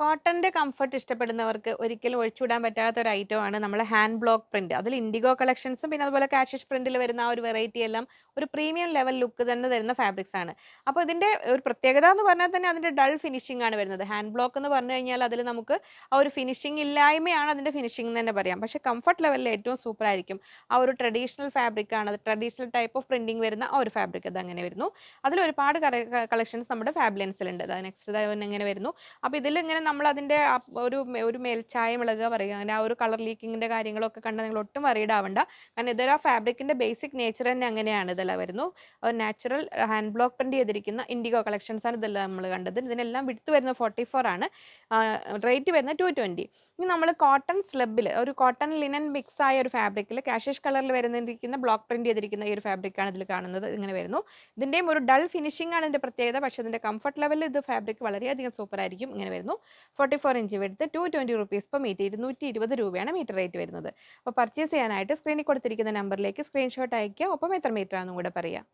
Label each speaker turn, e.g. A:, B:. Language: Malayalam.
A: കോട്ടന്റെ കംഫർട്ട് ഇഷ്ടപ്പെടുന്നവർക്ക് ഒരിക്കലും ഒഴിച്ചുവിടാൻ പറ്റാത്ത ഒരു ഐറ്റം ആണ് ഹാൻഡ് ബ്ലോക്ക് പ്രിന്റ് അതിൽ ഇൻഡിഗോ കളക്ഷൻസും പിന്നെ അതുപോലെ കാഷിഷ് പ്രിന്റിൽ വരുന്ന ആ ഒരു വെറൈറ്റി എല്ലാം ഒരു പ്രീമിയം ലെവൽ ലുക്ക് തന്നെ തരുന്ന ഫാബ്രിക്സ് ആണ്. അപ്പോൾ ഇതിന്റെ ഒരു പ്രത്യേകത എന്ന് പറഞ്ഞാൽ തന്നെ അതിന്റെ ഡൾ ഫിനിഷിംഗ് ആണ് വരുന്നത്. ഹാൻഡ് ബ്ലോക്ക് എന്ന് പറഞ്ഞു കഴിഞ്ഞാൽ അതിൽ നമുക്ക് ആ ഒരു ഫിനിഷിംഗ് ഇല്ലായ്മയാണ് അതിന്റെ ഫിനിഷിംഗ് എന്ന് തന്നെ പറയാം. പക്ഷേ കംഫർട്ട് ലെവലിൽ ഏറ്റവും സൂപ്പർ ആയിരിക്കും. ആ ഒരു ട്രഡീഷണൽ ഫാബ്രിക് ആണ്. അത് ട്രഡീഷണൽ ടൈപ്പ് ഓഫ് പ്രിന്റിംഗ് വരുന്ന ആ ഒരു ഫാബ്രിക് അത് അങ്ങനെ വരുന്നു. അതിൽ ഒരുപാട് കളക്ഷൻസ് നമ്മുടെ ഫാബ്ലൻസിലുണ്ട് നെക്സ്റ്റ് ഇങ്ങനെ വരുന്നു. അപ്പോൾ ഇതിൽ ഇങ്ങനെ നമ്മൾ അതിന്റെ ഒരു ഒരു മേൽച്ചായം ഇളകുക പറയുക അങ്ങനെ ആ ഒരു കളർ ലീക്കിങ്ങിന്റെ കാര്യങ്ങളൊക്കെ കണ്ട് നിങ്ങൾ ഒട്ടും വറീഡ് കാരണം ഇതൊരു ആ ഫാബ്രിക്കിന്റെ ബേസിക് നേച്ചർ തന്നെ അങ്ങനെയാണ് ഇതെല്ലാം വരുന്നു. ഒരു നാച്ചുറൽ ഹാൻഡ് ബ്ലോക്ക് പ്രിന്റ് ചെയ്തിരിക്കുന്ന ഇൻഡിഗോ കളക്ഷൻസ് ആണ് ഇതെല്ലാം നമ്മൾ കണ്ടത്. ഇതിനെല്ലാം വിടുത്ത് വരുന്ന ഫോർട്ടി ഫോർ ആണ് റേറ്റ് വരുന്നത് ടു ട്വന്റി ഇനി നമ്മൾ കോട്ടൺ സ്ലബിൽ ഒരു കോട്ടൺ ലിനൻ മിക്സ് ആയ ഒരു ഫാബ്രിക്കിൽ കാഷ്യഷ് കളറിൽ വരുന്നിരിക്കുന്ന ബ്ലോക്ക് പ്രിന്റ് ചെയ്തിരിക്കുന്ന ഈ ഒരു ഫാബ്രിക്കാണ് ഇതിൽ കാണുന്നത് ഇങ്ങനെ വരുന്നു. ഇതിന്റെയും ഒരു ഡൾ ഫിനിഷിംഗ് ആണ് ഇതിന്റെ പ്രത്യേകത. പക്ഷേ ഇതിന്റെ കംഫർട്ട് ലെവലിൽ ഇത് ഫാബ്രിക് വളരെയധികം സൂപ്പർ ആയിരിക്കും ഇങ്ങനെ വരുന്നു. ഫോർട്ടി ഫോർ ഇഞ്ച് എടുത്ത് two twenty rupees per metre ഇരുന്നൂറ്റി ഇരുപത് രൂപയാണ് മീറ്റർ റേറ്റ് വരുന്നത്. അപ്പോൾ പർച്ചേസ് ചെയ്യാനായിട്ട് സ്ക്രീനിൽ കൊടുത്തിരിക്കുന്ന നമ്പറിലേക്ക് സ്ക്രീൻഷോട്ട് അയക്കുക ഒപ്പം എത്ര മീറ്റർ ആണെന്നും കൂടെ പറയാം.